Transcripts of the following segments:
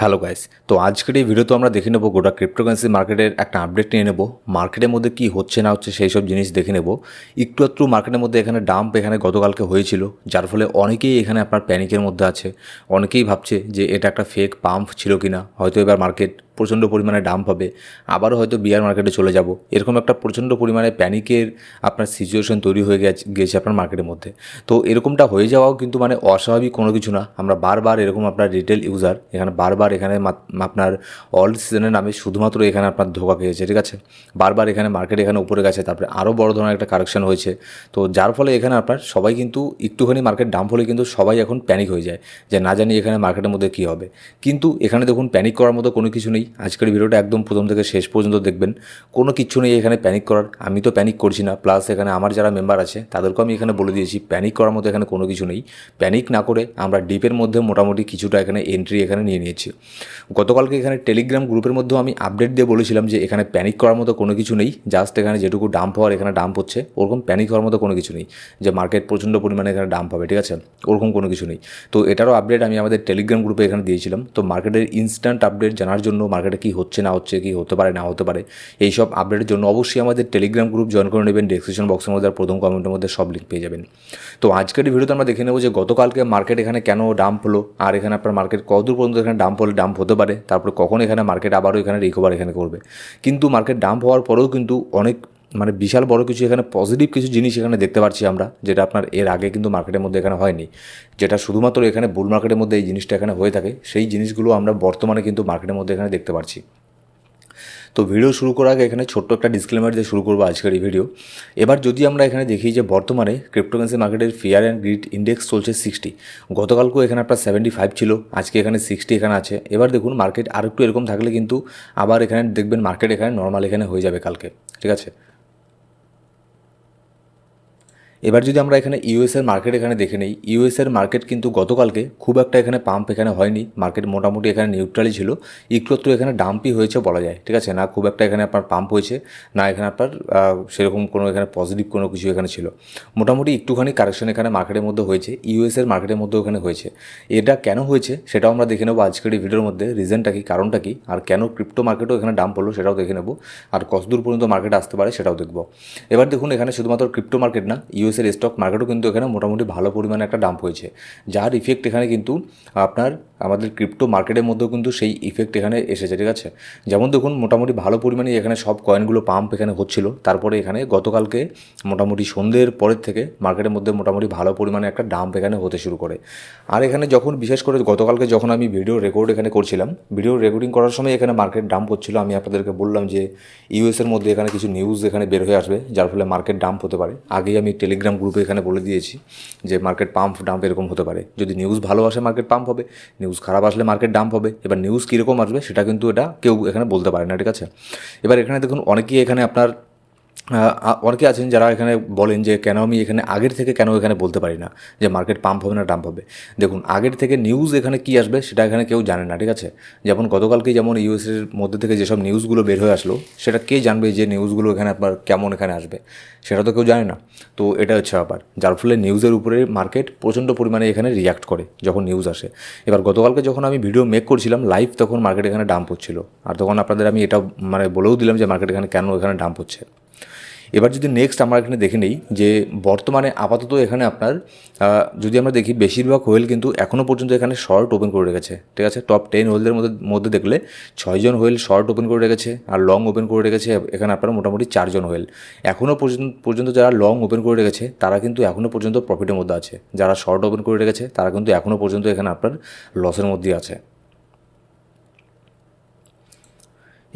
Hello guys, তো আজকের এই ভিডিওতে আমরা দেখে নেব গোটা ক্রিপ্টোকারেন্সি মার্কেটের একটা আপডেট নিয়ে নেব। মার্কেটের মধ্যে কি হচ্ছে না হচ্ছে সেই সব জিনিস দেখে নেব। একটু একটু মার্কেটের মধ্যে এখানে ডাম্প এখানে গতকালকে হয়েছিল, যার ফলে অনেকেই এখানে আপনার প্যানিকের মধ্যে আছে। অনেকেই ভাবছে যে এটা একটা ফেক পাম্প ছিল কিনা, হয়তো এবার মার্কেট প্রচণ্ড পরিমাণে ডাম্প হবে। আবারও হয়তো বিয়ার মার্কেটে চলে যাব। এরকম একটা প্রচণ্ড পরিমাণে প্যানিকের আপনার সিচুয়েশন তৈরি হয়ে গেছে গিয়েছে আপনার মার্কেটের মধ্যে। তো এরকমটা হয়ে যাওয়াও কিন্তু মানে অস্বাভাবিক কোনো কিছু না। আমরা বারবার এরকম আপনার রিটেল ইউজার এখানে বারবার এখানে আপনার অল সিজনের নামে শুধুমাত্র এখানে আপনার ধোকা খেয়েছে ঠিক আছে? বারবার এখানে মার্কেট এখানে উপরে গেছে, তারপরে আরও বড় ধরনের একটা কারেকশন হয়েছে। তো যার ফলে এখানে আপনার সবাই কিন্তু একটুখানি মার্কেট ডাম্প হলে কিন্তু সবাই এখন প্যানিক হয়ে যায়, যে না জানি এখানে মার্কেটের মধ্যে কী হবে। কিন্তু এখানে দেখুন প্যানিক করার মতো কোনো কিছু নেই। আজকের ভিডিওটা একদম প্রথম থেকে শেষ পর্যন্ত দেখবেন। কোনো কিচ্ছু নেই এখানে প্যানিক করার। আমি তো প্যানিক করছি না। প্লাস এখানে আমার যারা মেম্বার আছে, তাদেরকেও আমি এখানে বলে দিয়েছি প্যানিক করার মতো এখানে কোনো কিছু নেই। প্যানিক না করে আমরা ডিপের মধ্যে মোটামুটি কিছুটা এখানে এন্ট্রি এখানে নিয়ে নিয়েছি। গতকালকে এখানে টেলিগ্রাম গ্রুপের মধ্যেও আমি আপডেট দিয়ে বলেছিলাম যে এখানে প্যানিক করার মতো কোনো কিছু নেই। জাস্ট এখানে যেটুকু ডাম্প হওয়ার এখানে ডাম্প হচ্ছে, ওরকম প্যানিক হওয়ার মতো কোনো কিছু নেই। যে মার্কেট প্রচণ্ড পরিমাণে এখানে ডাম্প হবে, ঠিক আছে? ওরকম কোনো কিছু নেই। তো এটারও আপডেট আমি আমাদের টেলিগ্রাম গ্রুপে এখানে দিয়েছিলাম। তো মার্কেটের ইনস্ট্যান্ট আপডেট জানার জন্য মার্কেটে কী হচ্ছে, না হচ্ছে, কী হতে পারে, না হতে পারে এই সব আপডেটের জন্য অবশ্যই আমাদের টেলিগ্রাম গ্রুপ জয়েন করে নেবেন। ডিসক্রিপশন বক্সের মধ্যে প্রথম কমেন্টের মধ্যে সব লিঙ্ক পেয়ে যাবেন। তো আজকের ভিডিওতে আমরা দেখে নেব যে গতকালকে মার্কেট এখানে কেন ডাম্প হলো, আর এখানে আপনার মার্কেট কতদূর পর্যন্ত এখানে ডাম্প হলে ডাম্প হতে পারে, তারপর কখন এখানে মার্কেট আবারও এখানে রিকভার এখানে করবে। কিন্তু মার্কেট ডাম্প হওয়ার পরেও কিন্তু অনেক মানে বিশাল বড় কিছু এখানে পজিটিভ কিছু জিনিস এখানে দেখতে পাচ্ছি আমরা, যেটা আপনার এর আগে কিন্তু মার্কেটের মধ্যে এখানে হয়নি। যেটা শুধুমাত্র এখানে বুল মার্কেটের মধ্যে এই জিনিসটা এখানে হয়ে থাকে, সেই জিনিসগুলো আমরা বর্তমানে কিন্তু মার্কেটের মধ্যে এখানে দেখতে পাচ্ছি। তো ভিডিও শুরু করার আগে এখানে ছোট্ট একটা ডিসক্লেমার দিয়ে শুরু করব আজকের এই ভিডিও এবার যদি আমরা এখানে দেখি যে বর্তমানে ক্রিপ্টোকারেন্সি মার্কেটের ফিয়ার অ্যান্ড গ্রিড ইন্ডেক্স চলছে সিক্সটি গতকালকেও এখানে আপনার সেভেন্টি ফাইভ ছিল, আজকে এখানে সিক্সটি এখানে আছে। এবার দেখুন মার্কেট আর একটু এরকম থাকলে কিন্তু আবার এখানে দেখবেন মার্কেট এখানে নর্মাল এখানে হয়ে যাবে কালকে, ঠিক আছে? এবার যদি আমরা এখানে ইউএসের মার্কেট এখানে দেখে নিই ইউএসের মার্কেট কিন্তু গতকালকে খুব একটা এখানে পাম্প এখানে হয়নি মার্কেট মোটামুটি এখানে নিউট্রালই ছিল, একটু এখানে ডাম্পই হয়েছে বলা যায়, ঠিক আছে? না খুব একটা এখানে আপনার পাম্প হয়েছে, না এখানে আপনার সেরকম কোনো এখানে পজিটিভ কোনো কিছু এখানে ছিল। মোটামুটি একটুখানি কারেকশন এখানে মার্কেটের মধ্যে হয়েছে ইউএসের মার্কেটের মধ্যেও এখানে হয়েছে। এটা কেন হয়েছে সেটাও আমরা দেখে নেব আজকের এই ভিডিওর মধ্যে রিজনটা কি, কারণটা কি, আর কেন ক্রিপ্টো মার্কেটও এখানে ডাম্প হলো সেটাও দেখে নেব, আর কতদূর পর্যন্ত মার্কেট আসতে পারে সেটাও দেখব। এবার দেখুন, এখানে শুধুমাত্র ক্রিপ্টো মার্কেট না ইউএসের স্টক মার্কেটও কিন্তু এখানে মোটামুটি ভালো পরিমাণে একটা ডাম্প হয়েছে। যার ইফেক্ট এখানে কিন্তু আপনার আমাদের ক্রিপ্টো মার্কেটের মধ্যেও কিন্তু সেই ইফেক্ট এখানে এসেছে, ঠিক আছে? যেমন দেখুন, মোটামুটি ভালো পরিমাণে এখানে সব কয়েনগুলো পাম্প এখানে হচ্ছিল। তারপরে এখানে গতকালকে মোটামুটি সন্ধ্যের পরের থেকে মার্কেটের মধ্যে মোটামুটি ভালো পরিমাণে একটা ডাম্প এখানে হতে শুরু করে। আর এখানে যখন, বিশেষ করে গতকালকে যখন আমি ভিডিও রেকর্ড এখানে করছিলাম ভিডিও রেকর্ডিং করার সময় এখানে মার্কেট ডাম্প হচ্ছিল। আমি আপনাদেরকে বললাম যে ইউএসের মধ্যে এখানে কিছু নিউজ এখানে বের হয়ে আসবে, যার ফলে মার্কেট ডাম্প হতে পারে। আগেই আমি টেলিগ্রাম গ্রুপে এখানে বলে দিয়েছি যে মার্কেট পাম্প ডাম্প এরকম হতে পারে। যদি নিউজ ভালো আসে মার্কেট পাম্প হবে নিউজ খারাপ আসলে মার্কেট ডাম্প হবে, এবার নিউজ কীরকম আসবে সেটা কিন্তু এটা কেউ এখানে বলতে পারে না, ঠিক আছে? এবার এখানে দেখুন, অনেকেই এখানে আপনার অনেকে আছেন যারা এখানে বলেন যে কেন আমি এখানে আগের থেকে কেন এখানে বলতে পারি না, যে মার্কেট পাম্প হবে না ডাম্প হবে। দেখুন, আগের থেকে নিউজ এখানে কি আসবে সেটা এখানে কেউ জানে না, ঠিক আছে? যেমন গতকালকে যেমন ইউএসের মধ্যে থেকে যেসব নিউজগুলো বের হয়ে আসলো, সেটা কে জানবে যে নিউজগুলো এখানে আপনার কেমন এখানে আসবে, সেটা তো কেউ জানে না। তো এটা হচ্ছে ব্যাপার, যার ফলে নিউজের উপরে মার্কেট প্রচণ্ড পরিমাণে এখানে রিয়াক্ট করে যখন নিউজ আসে। এবার গতকালকে যখন আমি ভিডিও মেক করছিলাম লাইভ তখন মার্কেট এখানে ডাম্প হচ্ছিল। আর তখন আপনাদের আমি এটা মানে বলেও দিলাম যে মার্কেট এখানে কেন এখানে ডাম্প হচ্ছে। এবার যদি নেক্সট আমরা এখানে দেখে নিই যে বর্তমানে আপাতত এখানে আপনার যদি আমরা দেখি বেশিরভাগ হোয়েল কিন্তু এখনও পর্যন্ত এখানে শর্ট ওপেন করে রেখেছে, ঠিক আছে? টপ টেন হোয়েলদের মধ্যে মধ্যে দেখলে ছয়জন হোয়েল শর্ট ওপেন করে রেখেছে আর লং ওপেন করে রেখেছে এখানে আপনার মোটামুটি চারজন হোয়েল এখনও পর্যন্ত পর্যন্ত যারা লং ওপেন করে রেখেছে, তারা কিন্তু এখনও পর্যন্ত প্রফিটের মধ্যে আছে। যারা শর্ট ওপেন করে রেখেছে, তারা কিন্তু এখনও পর্যন্ত এখানে আপনার লসের মধ্যেই আছে।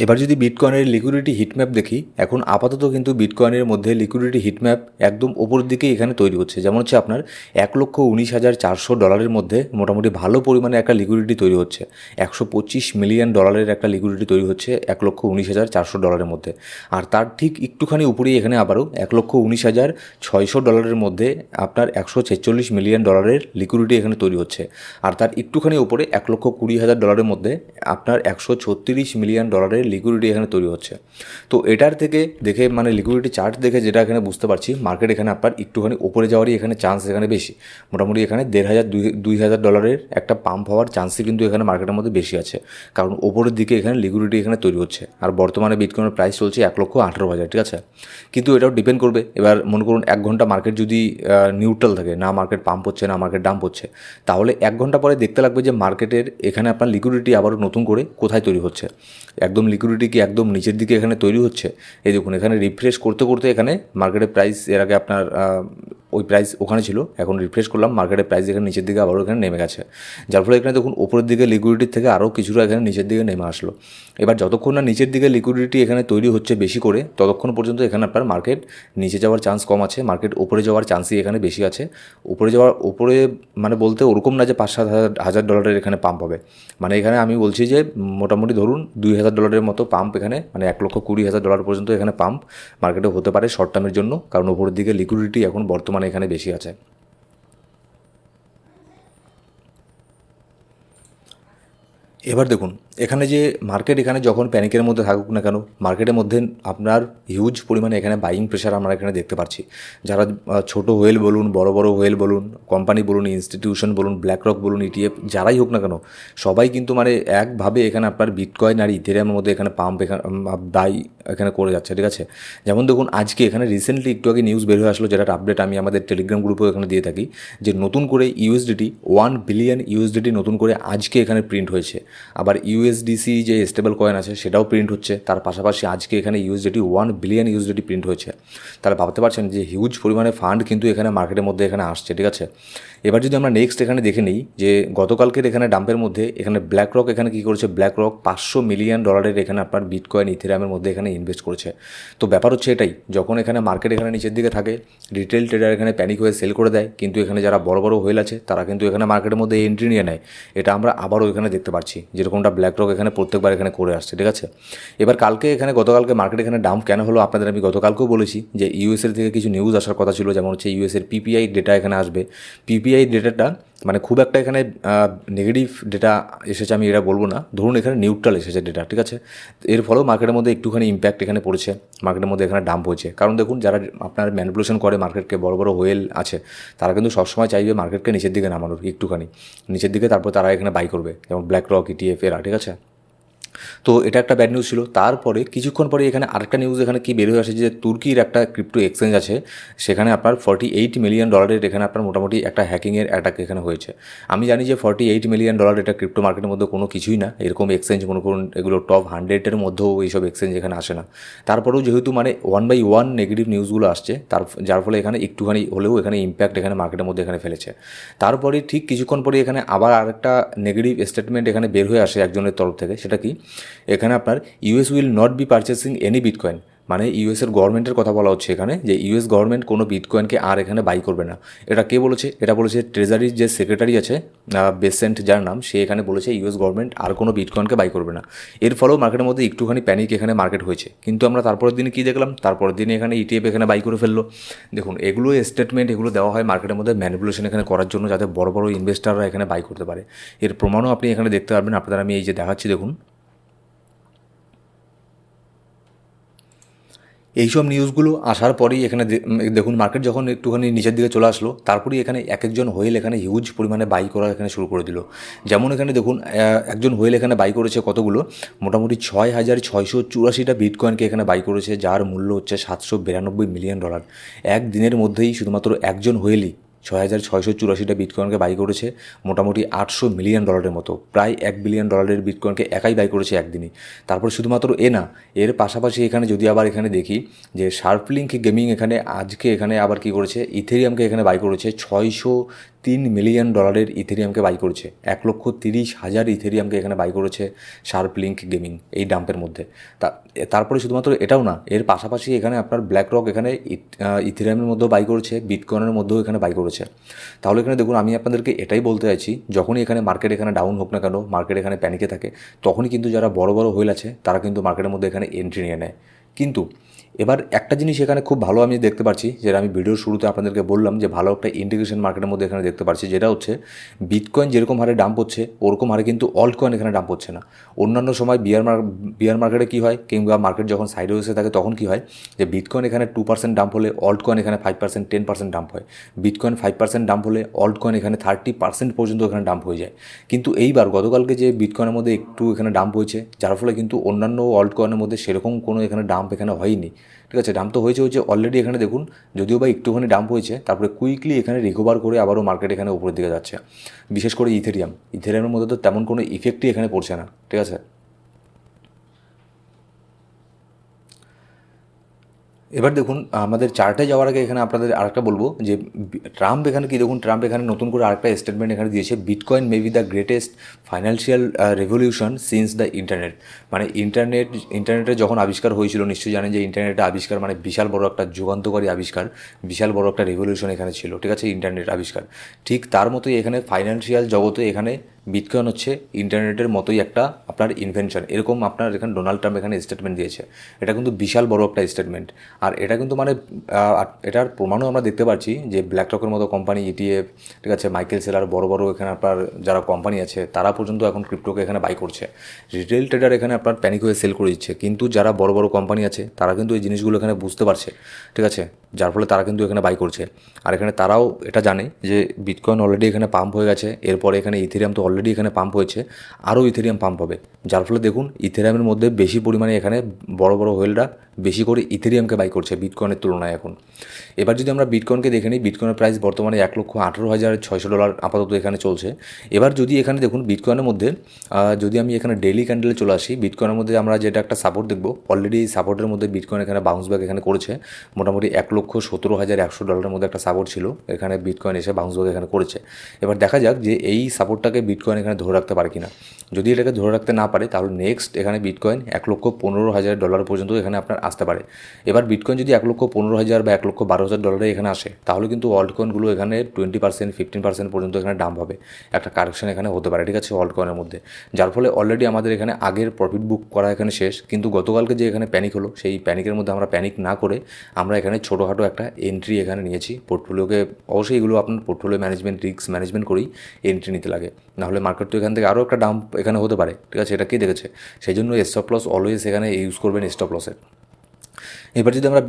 এবার যদি বিটকয়েনের লিকুইডিটি হিটম্যাপ দেখি, এখন আপাতত কিন্তু বিটকয়েনের মধ্যে লিকুইডিটি হিটম্যাপ একদম ওপরের দিকে এখানে তৈরি হচ্ছে। যেমন হচ্ছে আপনার এক লক্ষ উনিশ হাজার চারশো ডলারের মধ্যে মোটামুটি ভালো পরিমাণে একটা লিকুইডিটি তৈরি হচ্ছে। একশো পঁচিশ মিলিয়ন ডলারের একটা লিকুইডিটি তৈরি হচ্ছে এক লক্ষ উনিশ হাজার চারশো ডলারের মধ্যে। আর তার ঠিক একটুখানি উপরেই এখানে আবারও এক লক্ষ উনিশ হাজার ছয়শো ডলারের মধ্যে আপনার একশো ছেচল্লিশ মিলিয়ন ডলারের লিকুইডিটি এখানে তৈরি হচ্ছে। আর তার একটুখানি উপরে এক লক্ষ কুড়ি হাজার ডলারের মধ্যে আপনার একশো ছত্রিশ মিলিয়ন ডলারের লিকুইডিটি এখানে তৈরি হচ্ছে। তো এটার থেকে দেখে মানে লিকুইডিটি চার্ট দেখে যেটা এখানে বুঝতে পারছি মার্কেট এখানে আপনার একটুখানি ওপরে যাওয়ারই এখানে চান্স এখানে বেশি। মোটামুটি এখানে দেড় হাজার দুই দুই হাজার ডলারের একটা পাম্প হওয়ার চান্সই কিন্তু এখানে মার্কেটের মধ্যে বেশি আছে। কারণ ওপরের দিকে এখানে লিকুইডিটি এখানে তৈরি হচ্ছে। আর বর্তমানে বিটকয়েনের প্রাইস চলছে এক লক্ষ আঠেরো হাজার, ঠিক আছে? কিন্তু এটাও ডিপেন্ড করবে। এবার মনে করুন এক ঘণ্টা মার্কেট যদি নিউট্রাল থাকে, না মার্কেট পাম্প হচ্ছে, না মার্কেট ডাম্প হচ্ছে, তাহলে এক ঘণ্টা পরে দেখতে লাগবে যে মার্কেটের এখানে আপনার লিকুইডিটি আবারও নতুন করে কোথায় তৈরি হচ্ছে। একদম লিকুইডিটি কি একদম নিচের দিকে এখানে তৈরি হচ্ছে? এই দেখুন, এখানে রিফ্রেশ করতে করতে এখানে মার্কেটের প্রাইস এর আগে আপনার ওই প্রাইস ওখানে ছিল, এখন রিফ্রেশ করলাম মার্কেটের প্রাইস এখানে নিচের দিকে আবারও এখানে নেমে গেছে। যার ফলে এখানে দেখুন উপরের দিকে লিকুইডিটির থেকে আরও কিছুটা এখানে নিচের দিকে নেমে আসলো। এবার যতক্ষণ না নিচের দিকে লিকুইডিটি এখানে তৈরি হচ্ছে বেশি করে, ততক্ষণ পর্যন্ত এখানে আপনার মার্কেট নিচে যাওয়ার চান্স কম আছে মার্কেট উপরে যাওয়ার চান্সই এখানে বেশি আছে। উপরে যাওয়ার, উপরে মানে বলতে ওরকম না যে পাঁচ সাত হাজার হাজার ডলারের এখানে পাম্প হবে। মানে এখানে আমি বলছি যে মোটামুটি ধরুন দুই হাজার ডলারের মতো পাম্প এখানে মানে এক লক্ষ কুড়ি হাজার ডলার পর্যন্ত এখানে পাম্প মার্কেটে হতে পারে শর্ট টার্মের জন্য। কারণ উপরের দিকে লিকুইডিটি এখন বর্তমানে এখানে বেশি আছে। এবার দেখুন এখানে যে মার্কেট এখানে যখন প্যানিকের মধ্যে থাকুক না কেন মার্কেটের মধ্যে আপনার হিউজ পরিমাণে এখানে বাইং প্রেশার আমরা এখানে দেখতে পাচ্ছি। যারা ছোট হোয়েল বলুন, বড় বড় হোয়েল বলুন কোম্পানি বলুন ইনস্টিটিউশন বলুন ব্ল্যাক রক বলুন ইটিএফ যারাই হোক না কেন, সবাই কিন্তু মানে একভাবে এখানে আপনার বিটকয়েন আর ইথেরিয়ামের মধ্যে এখানে পাম্প এখানে বাই এখানে করে যাচ্ছে, ঠিক আছে? যেমন দেখুন, আজকে এখানে রিসেন্টলি একটু আগে নিউজ বের হয়ে আসলো যেটার আপডেট আমি আমাদের টেলিগ্রাম গ্রুপেও এখানে দিয়ে থাকি, যে নতুন করে ইউএসডিটি ওয়ান বিলিয়ন ইউএসডিটি নতুন করে আজকে এখানে প্রিন্ট হয়েছে। আবার ইউএসডিসি যে স্টেবল কয়েন আছে, সেটাও প্রিন্ট হচ্ছে। তার পাশাপাশি আজকে এখানে USDT one billion USDT print হয়েছে। তাহলে ভাবতে পারছেন যে হিউজ পরিমাণে ফান্ড কিন্তু এখানে মার্কেটের মধ্যে এখানে আসছে, ঠিক আছে? এবার যদি আমরা নেক্সট এখানে দেখে নিই যে গতকালকের এখানে ডাম্পের মধ্যে, এখানে ব্ল্যাক রক এখানে কী করেছে? ব্ল্যাক রক পাঁচশো মিলিয়ন ডলারের এখানে আপনার বিটকয়েন ইথেরিয়ামের মধ্যে এখানে ইনভেস্ট করেছে। তো ব্যাপার হচ্ছে এটাই, যখন এখানে মার্কেট এখানে নিচের দিকে থাকে রিটেল ট্রেডার এখানে প্যানিক হয়ে সেল করে দেয়, কিন্তু এখানে যারা বড় বড় হোয়েল আছে, তারা কিন্তু এখানে মার্কেটের মধ্যে এন্ট্রি নিয়ে নেয়। এটা আমরা আবারও এখানে দেখতে পাচ্ছি, যেরকমটা ব্ল্যাক রক এখানে প্রত্যেকবার এখানে করে আসছে, ঠিক আছে? এবার কালকে এখানে, গতকালকে মার্কেট এখানে ডাম্প কেন হলো আপনাদের আমি গতকালকেও বলেছি যে ইউএসএর থেকে কিছু নিউজ আসার কথা ছিল, যেমন হচ্ছে ইউএসের পিপিআই ডেটা এখানে আসবে। পিপিআই ডেটাটা মানে খুব একটা এখানে নেগেটিভ ডেটা এসেছে আমি এটা বলব না। ধরুন এখানে নিউট্রাল এসেছে ডেটা ঠিক আছে? এর ফলেও মার্কেটের মধ্যে একটুখানি ইম্প্যাক্ট এখানে পড়েছে। মার্কেটের মধ্যে এখানে ডাম্প হয়েছে। কারণ দেখুন, যারা আপনার ম্যানিপুলেশন করে মার্কেটকে বড় বড় হোয়েল আছে, তারা কিন্তু সবসময় চাইবে মার্কেটকে নিচের দিকে নামানোর একটুখানি। নিচের দিকে তারপর তারা এখানে বাই করবে, যেমন ব্ল্যাক রক ইটিএফ এরা, ঠিক আছে? তো এটা একটা ব্যাড নিউজ ছিল। তারপরে কিছুক্ষণ পরে এখানে আরেকটা নিউজ এখানে কি বের হয়ে আসে যে তুর্কির একটা ক্রিপ্টো এক্সচেঞ্জ আছে। সেখানে আপনার ফর্টি এইট মিলিয়ন ডলারের এখানে আপনার মোটামুটি একটা হ্যাকিংয়ের অ্যাটাক এখানে হয়েছে। আমি জানি যে ফর্টি এইট মিলিয়ন ডলার এটা ক্রিপ্টো মার্কেটের মধ্যে কোনো কিছুই না। এরকম এক্সচেঞ্জ মনে করুন, এগুলো টপ হান্ড্রেডের মধ্যেও এইসব এক্সচেঞ্জ এখানে আসে না। তারপরেও যেহেতু মানে ওয়ান বাই ওয়ান নেগেটিভ নিউজগুলো আসছে, তার যার ফলে এখানে একটুখানি হলেও এখানে ইম্প্যাক্ট এখানে মার্কেটের মধ্যে এখানে ফেলেছে। তারপরে ঠিক কিছুক্ষণ পরে এখানে আবার আরেকটা নেগেটিভ স্টেটমেন্ট এখানে বের হয়ে আসে একজনের তরফ থেকে। সেটা কি? এখানে আপনার US will not be purchasing any bitcoin মানে ইউএসের গভর্নমেন্টের কথা বলা হচ্ছে এখানে যে ইউএস গভর্নমেন্ট কোনো বিটকয়েনকে আর এখানে বাই করবে না। এটা কে বলেছে? এটা বলেছে ট্রেজারির যে সেক্রেটারি আছে বেসেন্ট যার নাম, সে এখানে বলেছে ইউএস গভর্নমেন্ট আর কোনো বিটকয়েনকে বাই করবে না। এর ফলেও মার্কেটের মধ্যে একটুখানি প্যানিক এখানে মার্কেট হয়েছে। কিন্তু আমরা তারপরের দিনে কী দেখলাম? তারপরের দিনে এখানে ইটিএফ এখানে বাই করে ফেলল। দেখুন এগুলো স্টেটমেন্ট এগুলো দেওয়া হয় মার্কেটের মধ্যে ম্যানিপুলেশন এখানে করার জন্য যাতে বড় বড় ইনভেস্টাররা এখানে বাই করতে পারে। এর প্রমাণও আপনি এখানে দেখতে পারবেন। আপনাদের আমি এই যে দেখাচ্ছি, দেখুন। এইসব নিউজগুলো আসার পরেই এখানে দেখুন মার্কেট যখন একটুখানি নিচের দিকে চলে আসলো, তারপরেই এখানে এক একজন হোয়েল এখানে হিউজ পরিমাণে বাই করা এখানে শুরু করে দিল। যেমন এখানে দেখুন একজন হোয়েল এখানে বাই করেছে কতগুলো? মোটামুটি ছয় হাজার ছয়শো চুরাশিটা বিটকয়েনকে এখানে বাই করেছে, যার মূল্য হচ্ছে সাতশো বিরানব্বই মিলিয়ন ডলার এক দিনের মধ্যেই শুধুমাত্র একজন হোয়েলই ছয় হাজার ছয়শো চুরাশিটা বিটকয়েনকে বাই করেছে, মোটামুটি আটশো মিলিয়ন ডলারের মতো, প্রায় এক বিলিয়ন ডলারের বিটকয়েনকে একাই বাই করেছে একদিনই। তারপর শুধুমাত্র এ না, এর পাশাপাশি এখানে যদি আবার এখানে দেখি যে শার্পলিঙ্ক গেমিং এখানে আজকে এখানে আবার কি করেছে ইথেরিয়ামকে এখানে বাই করেছে ছয়শো তিন মিলিয়ন ডলারের ইথেরিয়ামকে বাই করেছে। এক লক্ষ তিরিশ হাজার ইথেরিয়ামকে এখানে বাই করেছে শার্প লিঙ্ক গেমিং এই ডাম্পের মধ্যে। তা, তারপরে শুধুমাত্র এটাও না, এর পাশাপাশি এখানে আপনার ব্ল্যাক রক এখানে ইথেরিয়ামের মধ্যেও বাই করেছে বিটকয়েনের মধ্যেও এখানে বাই করেছে। তাহলে এখানে দেখুন, আমি আপনাদেরকে এটাই বলতে চাইছি, যখনই এখানে মার্কেট এখানে ডাউন হোক না কেন মার্কেট এখানে প্যানিকে থাকে, তখনই কিন্তু যারা বড় বড় হোয়েল আছে, তারা কিন্তু মার্কেটের মধ্যে এখানে এন্ট্রি নিয়ে নেয়। কিন্তু এবার একটা জিনিস এখানে খুব ভালো আমি দেখতে পাচ্ছি, যেটা আমি ভিডিওর শুরুতে আপনাদেরকে বললাম যে ভালো একটা ইন্টিগ্রেশন মার্কেটের মধ্যে এখানে দেখতে পাচ্ছি, যেটা হচ্ছে বিটকয়েন যেরকম হারে ডাম্প হচ্ছে, ওরকম হারে কিন্তু অল্ট কয়েন এখানে ডাম্প হচ্ছে না। অন্যান্য সময় বিয়ার বিয়ার মার্কেটে কী হয়, কিংবা মার্কেট যখন সাইড এসে থাকে তখন কী হয়, যে বিটকয়েন এখানে টু পার্সেন্ট ডাম্প হলে অল্ট কয়েন এখানে five percent ten percent dump হয়। বিটকয়েন ফাইভ পার্সেন্ট ডাম্প হলে অল্ট কয়েন এখানে থার্টি পার্সেন্ট পর্যন্ত এখানে ডাম্প হয়ে যায়। কিন্তু এইবার গতকালকে যে বিটকয়েনের মধ্যে একটু এখানে ডাম্প হয়েছে, যার ফলে কিন্তু অন্যান্য অল্ট কয়েনের মধ্যে সেরকম কোনো এখানে ডাম্প এখানে হয়নি। ঠিক আছে ডাম্প তো হয়েছে হয়েছে অলরেডি এখানে দেখুন, যদিও বা একটুখানি ডাম্প হয়েছে, তারপরে কুইকলি এখানে রিকভার করে আবারও মার্কেট এখানে উপরের দিকে যাচ্ছে। বিশেষ করে ইথেরিয়াম ইথেরিয়ামের মধ্যে তো তেমন কোনো ইফেক্টই এখানে পড়ছে না, ঠিক আছে? এবার দেখুন, আমাদের চার্টে যাওয়ার আগে এখানে আপনাদের আরেকটা বলব যে, ট্রাম্প এখানে কি, দেখুন, ট্রাম্প এখানে নতুন করে আরেকটা স্টেটমেন্ট এখানে দিয়েছে bitcoin may be the greatest financial revolution since the internet মানে ইন্টারনেট ইন্টারনেটের যখন আবিষ্কার হয়েছিল, নিশ্চয়ই জানেন যে ইন্টারনেটের আবিষ্কার মানে বিশাল বড় একটা যুগান্তকারী আবিষ্কার, বিশাল বড় একটা রেভলিউশন এখানে ছিল, ঠিক আছে ইন্টারনেট আবিষ্কার। ঠিক তার মতোই এখানে ফাইন্যান্সিয়াল জগতে এখানে বিটকয়েন হচ্ছে ইন্টারনেটের মতোই একটা আপনার ইনভেনশন এরকম আপনার এখানে ডোনাল্ড ট্রাম্প এখানে স্টেটমেন্ট দিয়েছে। এটা কিন্তু বিশাল বড় একটা স্টেটমেন্ট আর এটা কিন্তু মানে এটার প্রমাণও আমরা দেখতে পাচ্ছি যে ব্ল্যাক রকের মতো কোম্পানি ইটিএফ ঠিক আছে মাইকেল সেলার বড় বড় এখানে আপনার যারা কোম্পানি আছে, তারা পর্যন্ত এখন ক্রিপ্টোকে এখানে বাই করছে। রিটেল ট্রেডার এখানে আপনার প্যানিক হয়ে সেল করে দিচ্ছে। কিন্তু যারা বড় বড় কোম্পানি আছে, তারা কিন্তু এই জিনিসগুলো এখানে বুঝতে পারছে, ঠিক আছে? যার ফলে তারা কিন্তু এখানে বাই করছে। আর এখানে তারাও এটা জানে যে বিটকয়েন অলরেডি এখানে পাম্প হয়ে গেছে। এরপরে এখানে ইথেরিয়াম তো অলরেডি এখানে পাম্প হয়েছে, আরও ইথেরিয়াম পাম্প হবে। যার ফলে দেখুন ইথেরিয়ামের মধ্যে বেশি পরিমাণে এখানে বড় বড় হোয়েলরা বেশি করে ইথেরিয়ামকে বাই করছে বিটকয়েনের তুলনায় এখন। এবার যদি আমরা বিটকয়েনকে দেখে নিই বিটকয়েনের প্রাইস বর্তমানে এক লক্ষ আঠেরো হাজার ছয়শো ডলার আপাতত এখানে চলছে। এবার যদি এখানে দেখুন বিটকয়েনের মধ্যে যদি আমি এখানে ডেইলি ক্যান্ডেলে চলে আসি বিটকয়েনের মধ্যে আমরা যেটা একটা সাপোর্ট দেখব অলরেডি সাপোর্টের মধ্যে বিটকয়েন এখানে বাউন্স ব্যাক এখানে করেছে। মোটামুটি এক লক্ষ সতেরো হাজার একশো ডলারের মধ্যে একটা সাপোর্ট ছিল, এখানে বিটকয়েন এসে বাউন্স ব্যাক এখানে করেছে। এবার দেখা যাক যে এই সাপোর্টটাকে বিটকয়েন এখানে ধরে রাখতে পারে কিনা। যদি এটাকে ধরে রাখতে না পারে, তাহলে নেক্সট এখানে বিটকয়েন এক লক্ষ পনেরো হাজার ডলার পর্যন্ত এখানে আপনার আসতে পারে। এবার বিটকয়েন যদি এক লক্ষ পনেরো হাজার বা এক লক্ষ বারো হাজার ডলারে এখানে আসে, তাহলে কিন্তু অল্ট কয়েনগুলো এখানে টোয়েন্টি পার্সেন্ট ফিফটিন পার্সেন্ট পর্যন্ত এখানে ডাম্প হবে। একটা কারেকশন এখানে হতে পারে, ঠিক আছে অল্ট কয়েনের মধ্যে। যার ফলে অলরেডি আমাদের এখানে আগের প্রফিট বুক করা এখানে শেষ, কিন্তু গতকালকে যে এখানে প্যানিক হলো, সেই প্যানিকের মধ্যে আমরা প্যানিক না করে আমরা এখানে ছোটোখাটো একটা এন্ট্রি এখানে নিয়েছি। পোর্টফোলিওকে অবশ্যই এগুলো আপনার পোর্টফোলিও ম্যানেজমেন্ট রিস্ক ম্যানেজমেন্ট করেই এন্ট্রি নিতে লাগে। নাহলে মার্কেট তো এখান থেকে আরও একটা ডাম্প এখানে হতে পারে, ঠিক আছে, এটা কে দেখেছে? সেই জন্য স্টপ লস অলওয়েজ এখানে ইউজ করবেন স্টপ লসের এবার যদি আমরা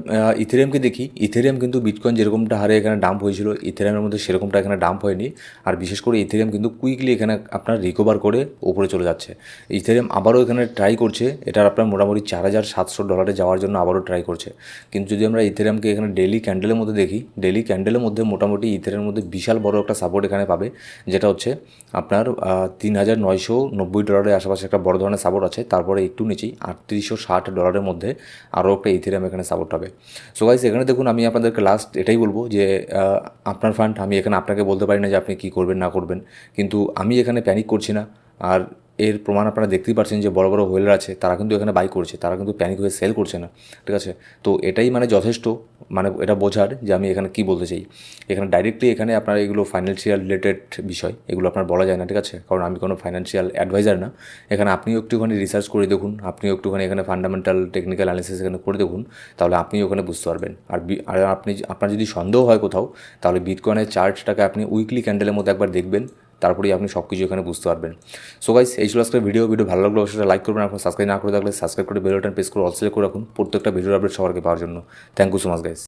ইথেরিয়ামকে দেখি ইথেরিয়াম কিন্তু বিটকয়েন যেরকমটা হারে এখানে ডাম্প হয়েছিল ইথেরিয়ামের মধ্যে সেরকমটা এখানে ডাম্প হয়নি। আর বিশেষ করে ইথেরিয়াম কিন্তু কুইকলি এখানে আপনার রিকভার করে উপরে চলে যাচ্ছে। ইথেরিয়াম আবারও এখানে ট্রাই করছে, এটার আপনার মোটামুটি চার হাজার সাতশো ডলারে যাওয়ার জন্য আবারও ট্রাই করছে। কিন্তু যদি আমরা ইথেরিয়ামকে এখানে ডেলি ক্যান্ডেলের মধ্যে দেখি ডেলি ক্যান্ডেলের মধ্যে মোটামুটি ইথেরিয়ামের মধ্যে বিশাল বড় একটা সাপোর্ট এখানে পাবে, যেটা হচ্ছে আপনার তিন হাজার নয়শো নব্বই ডলারের আশেপাশে একটা বড় ধরনের সাপোর্ট আছে। তারপরে একটু নিচেই আটত্রিশশো ষাট ডলারের মধ্যে আরও একটা ইথেরিয়াম এখানে সাপোর্ট হবে। সো গাইস এখানে দেখুন আমি আপনাদেরকে লাস্ট এটাই বলব যে আপনার ফান্ড আমি এখানে আপনাকে বলতে পারি না যে আপনি কী করবেন, না করবেন। কিন্তু আমি এখানে প্যানিক করছি না। আর এর প্রমাণ আপনারা দেখতেই পাচ্ছেন যে বড় বড় হোয়েলার আছে, তারা কিন্তু এখানে বাই করছে, তারা কিন্তু প্যানিক হয়ে সেল করছে না, ঠিক আছে? তো এটাই মানে যথেষ্ট মানে এটা বোঝার যে আমি এখানে কি বলতে চাই। এখানে ডাইরেক্টলি এখানে আপনার এগুলো ফাইন্যান্সিয়াল রিলেটেড বিষয়, এগুলো আপনার বলা যায় না, ঠিক আছে? কারণ আমি কোনো ফাইন্যান্সিয়াল অ্যাডভাইজার না। এখানে আপনিও একটুখানি রিসার্চ করে দেখুন, আপনিও একটুখানি এখানে ফান্ডামেন্টাল টেকনিক্যাল অ্যানালিসিস এখানে করে দেখুন, তাহলে আপনিও ওখানে বুঝতে পারবেন। আর আর আপনি, আপনার যদি সন্দেহ হয় কোথাও, তাহলে বিটকয়েনের চার্টটাকে আপনি উইকলি ক্যান্ডেলের মধ্যে একবার দেখবেন তারপরেই আপনি সব কিছু এখানে বুঝতে পারবেন। সো গাইস এই ছিল আজকের ভিডিও ভিডিও ভালো লাগল অবশ্যই লাইক করবেন আপনার সাবস্ক্রাইব না করে থাকলে সাবস্ক্রাইব করে বেল বাটন প্রেস করে অল সিলেক্ট করে রাখুন। প্রত্যেকটা ভিডিওর আপডেট সবারকে পাওয়ার জন্য। Thank you so much guys